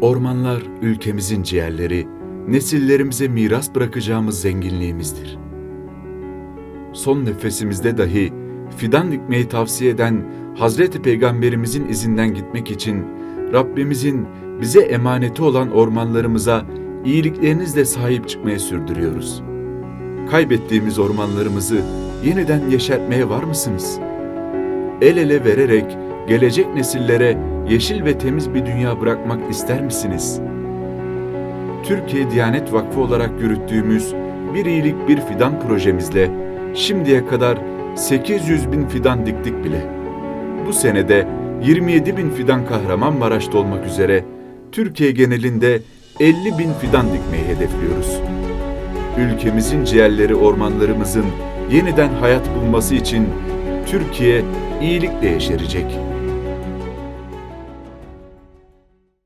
Ormanlar ülkemizin ciğerleri, nesillerimize miras bırakacağımız zenginliğimizdir. Son nefesimizde dahi fidan dikmeyi tavsiye eden Hazreti Peygamberimizin izinden gitmek için Rabbimizin bize emaneti olan ormanlarımıza iyiliklerinizle sahip çıkmaya sürdürüyoruz. Kaybettiğimiz ormanlarımızı yeniden yeşertmeye var mısınız? El ele vererek gelecek nesillere yeşil ve temiz bir dünya bırakmak ister misiniz? Türkiye Diyanet Vakfı olarak yürüttüğümüz Bir İyilik Bir Fidan projemizle şimdiye kadar 800 bin fidan diktik bile. Bu senede 27 bin fidan Kahramanmaraş'ta olmak üzere Türkiye genelinde 50 bin fidan dikmeyi hedefliyoruz. Ülkemizin ciğerleri ormanlarımızın yeniden hayat bulması için Türkiye iyilikle yeşerecek.